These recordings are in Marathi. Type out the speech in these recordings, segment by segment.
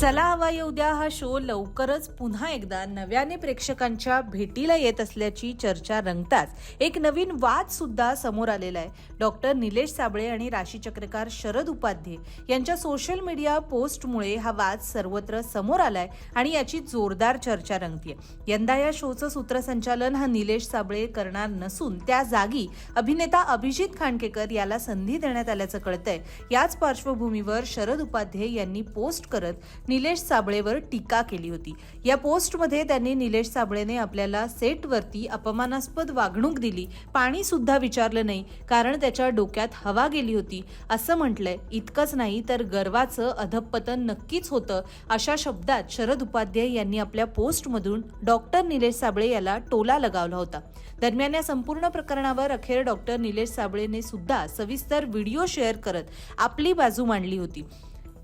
चला हवा येऊ द्या हा शो लवकरच पुन्हा एकदा नव्याने प्रेक्षकांच्या भेटीला येत असल्याची चर्चा रंगताच एक नवीन वाद सुद्धा समोर आलेला आहे. डॉक्टर निलेश साबळे आणि राशीचक्रकार शरद उपाध्ये यांच्या सोशल मीडिया पोस्टमुळे हा वाद सर्वत्र समोर आलाय आणि याची जोरदार चर्चा रंगतीय. यंदा या शोचं सूत्रसंचालन हा निलेश साबळे करणार नसून त्या जागी अभिनेता अभिजित खांडकेकर याला संधी देण्यात आल्याचं कळतंय. याच पार्श्वभूमीवर शरद उपाध्ये यांनी पोस्ट करत निलेश साबळेवर टीका केली होती. या पोस्टमध्ये त्यांनी निलेश साबळेने आपल्याला सेटवरती अपमानास्पद वागणूक दिली. पाणी सुद्धा विचारलं नाही कारण त्याच्या डोक्यात हवा गेली होती. असं म्हटलंय इतकंच नाही तर गर्वाचं अधपतन नक्कीच होतं अशा शब्दात शरद उपाध्याय यांनी आपल्या पोस्टमधून डॉक्टर निलेश साबळे याला टोला लगावला होता. दरम्यान या संपूर्ण प्रकरणावर अखेर डॉक्टर निलेश साबळेने सुद्धा सविस्तर व्हिडिओ शेअर करत आपली बाजू मांडली होती.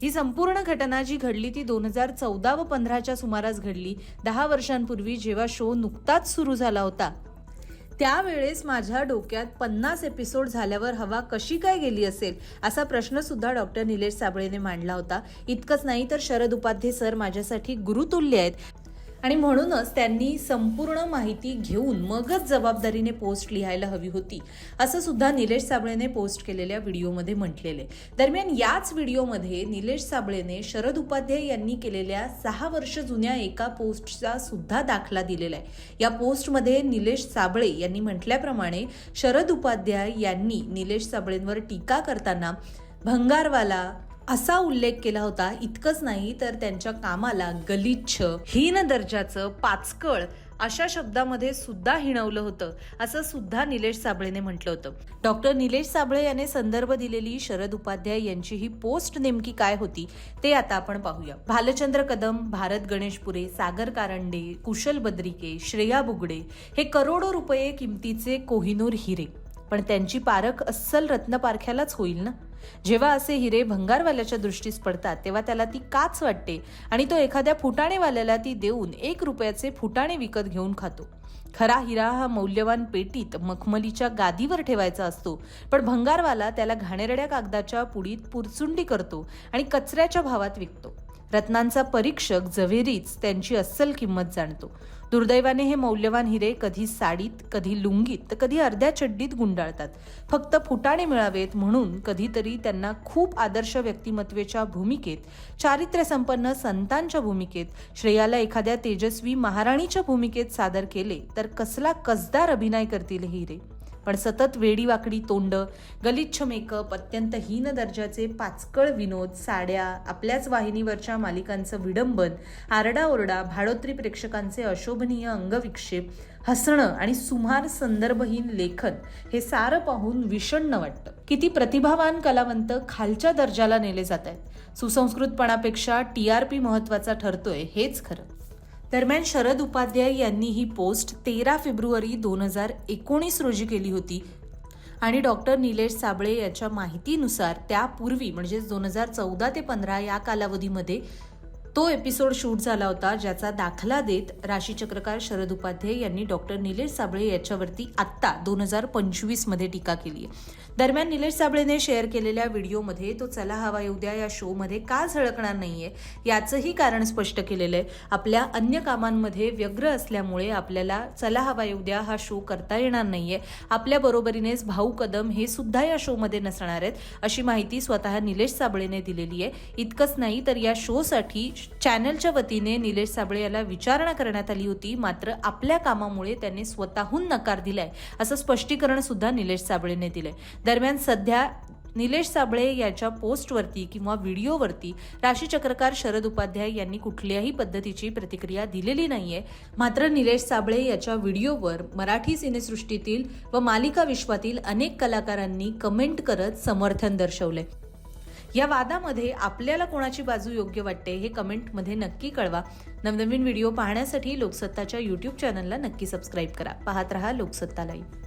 ही संपूर्ण घटना जी घडली ती दोन हजार चौदा व पंधराच्या सुमारास घडली. दहा वर्षांपूर्वी जेव्हा शो नुकताच सुरू झाला होता. त्यावेळेस माझ्या डोक्यात पन्नास एपिसोड झाल्यावर हवा कशी काय गेली असेल असा प्रश्न सुद्धा डॉक्टर निलेश साबळेने मांडला होता. इतकंच नाही तर शरद उपाध्ये सर माझ्यासाठी गुरुतुल्य आहेत. आणि म्हणूनच त्यांनी संपूर्ण माहिती घेऊन मगच जबाबदारीने पोस्ट लिहायला हवी होती असं सुद्धा निलेश साबळेने पोस्ट केलेल्या व्हिडिओमध्ये म्हटलेले दरम्यान याच व्हिडिओमध्ये निलेश साबळेने शरद उपाध्याय यांनी केलेल्या सहा वर्ष जुन्या एका पोस्टचा सुद्धा दाखला दिलेला आहे. या पोस्टमध्ये निलेश साबळे यांनी म्हटल्याप्रमाणे शरद उपाध्याय यांनी निलेश साबळेंवर टीका करताना भंगारवाला असा उल्लेख केला होता इतकंच नाही तर त्यांच्या कामाला गलिच्छ हीन दर्जाचं पाचकळ अशा शब्दामध्ये सुद्धा हिणवलं होतं असं सुद्धा निलेश साबळेने म्हटलं होतं. डॉक्टर निलेश साबळे याने संदर्भ दिलेली शरद उपाध्याय यांची ही पोस्ट नेमकी काय होती ते आता आपण पाहूया. भालचंद्र कदम भारत गणेशपुरे सागर कारंडे कुशल बद्रिके श्रेया बुगडे हे करोडो रुपये किमतीचे कोहिनूर हिरे. पण त्यांची पारख अस्सल रत्नपारख्यालाच होईल ना? जेव्हा असे हिरे भंगारवाल्याच्या दृष्टीस पडतात तेव्हा त्याला ती काच वाटते आणि तो एखाद्या फुटाणेवाल्याला ती देऊन एक रुपयाचे फुटाणे विकत घेऊन खातो. खरा हिरा हा मौल्यवान पेटीत मखमलीच्या गादीवर ठेवायचा असतो पण भंगारवाला त्याला घाणेरड्या कागदाच्या पुडीत पुरचुंडी करतो आणि कचऱ्याच्या भावात विकतो. रत्नांचा परीक्षक झवेरीच त्यांची अस्सल किंमत जाणतो. दुर्दैवाने हे मौल्यवान हिरे कधी साडीत कधी लुंगीत तर कधी अर्ध्या चड्डीत गुंडाळतात. फक्त फुटाणे मिळावेत म्हणून कधीतरी त्यांना खूप आदर्श व्यक्तिमत्वेच्या भूमिकेत चारित्र्यसंपन्न संतांच्या भूमिकेत श्रेयाला एखाद्या तेजस्वी महाराणीच्या भूमिकेत सादर केले तर कसला कसदार अभिनय करतील हे हिरे? पण सतत वेडीवाकडी तोंड गलिच्छ मेकअप अत्यंत हीन दर्जाचे पाचकळ विनोद साड्या आपल्याच वाहिनीवरच्या मालिकांचं विडंबन आरडाओरडा भाडोत्री प्रेक्षकांचे अशोभनीय अंगविक्षेप हसणं आणि सुमार संदर्भहीन लेखन हे सारं पाहून विषण्ण वाटतं. किती प्रतिभावान कलावंत खालच्या दर्जाला नेले जात आहेत. सुसंस्कृतपणापेक्षा टी आर पी महत्त्वाचा ठरतोय हेच खरं. दरम्यान शरद उपाध्याय यांनी ही पोस्ट तेरा फेब्रुवारी दोन हजार एकोणीस रोजी केली होती. आणि डॉक्टर निलेश साबळे याच्या माहितीनुसार त्यापूर्वी म्हणजेच दोन हजार चौदा ते पंधरा या कालावधीमध्ये तो एपिसोड शूट झाला होता ज्याचा दाखला देत राशीचक्रकार शरद उपाध्याय यांनी डॉक्टर निलेश साबळे याच्यावरती आत्ता दोन हजार पंचवीसमध्ये टीका केली आहे. दरम्यान निलेश साबळेने शेअर केलेल्या व्हिडिओमध्ये तो चला हवा येऊ द्या या शोमध्ये का झळकणार नाहीये याचंही कारण स्पष्ट केलेलं आहे. आपल्या अन्य कामांमध्ये व्यग्र असल्यामुळे आपल्याला चला हवा येऊ द्या हा शो करता येणार नाहीये. आपल्या बरोबरीनेच भाऊ कदम हे सुद्धा या शोमध्ये नसणार आहेत अशी माहिती स्वतः निलेश साबळेने दिलेली आहे. इतकंच नाही तर या शोसाठी चॅनलच्या वतीने निलेश साबळे याला विचारणा करण्यात आली होती. मात्र आपल्या कामामुळे त्यांनी स्वतःहून नकार दिलाय असं स्पष्टीकरण सुद्धा निलेश साबळेने दिलंय. दरम्यान सध्या निलेश साबळे याच्या पोस्टवरती किंवा व्हिडिओवरती राशीचक्रकार शरद उपाध्याय यांनी कुठल्याही पद्धतीची प्रतिक्रिया दिलेली नाहीये. मात्र निलेश साबळे याच्या व्हिडिओवर मराठी सिनेसृष्टीतील व मालिका विश्वातील अनेक कलाकारांनी कमेंट करत समर्थन दर्शवले या वादामध्ये आपल्याला कोणाची बाजू योग्य वाटते हे कमेंटमध्ये नक्की कळवा. नवनवीन व्हिडिओ पाहण्यासाठी लोकसत्ताच्या यूट्यूब चॅनलला नक्की सबस्क्राईब करा. पाहत रहा लोकसत्ता लाईव्ह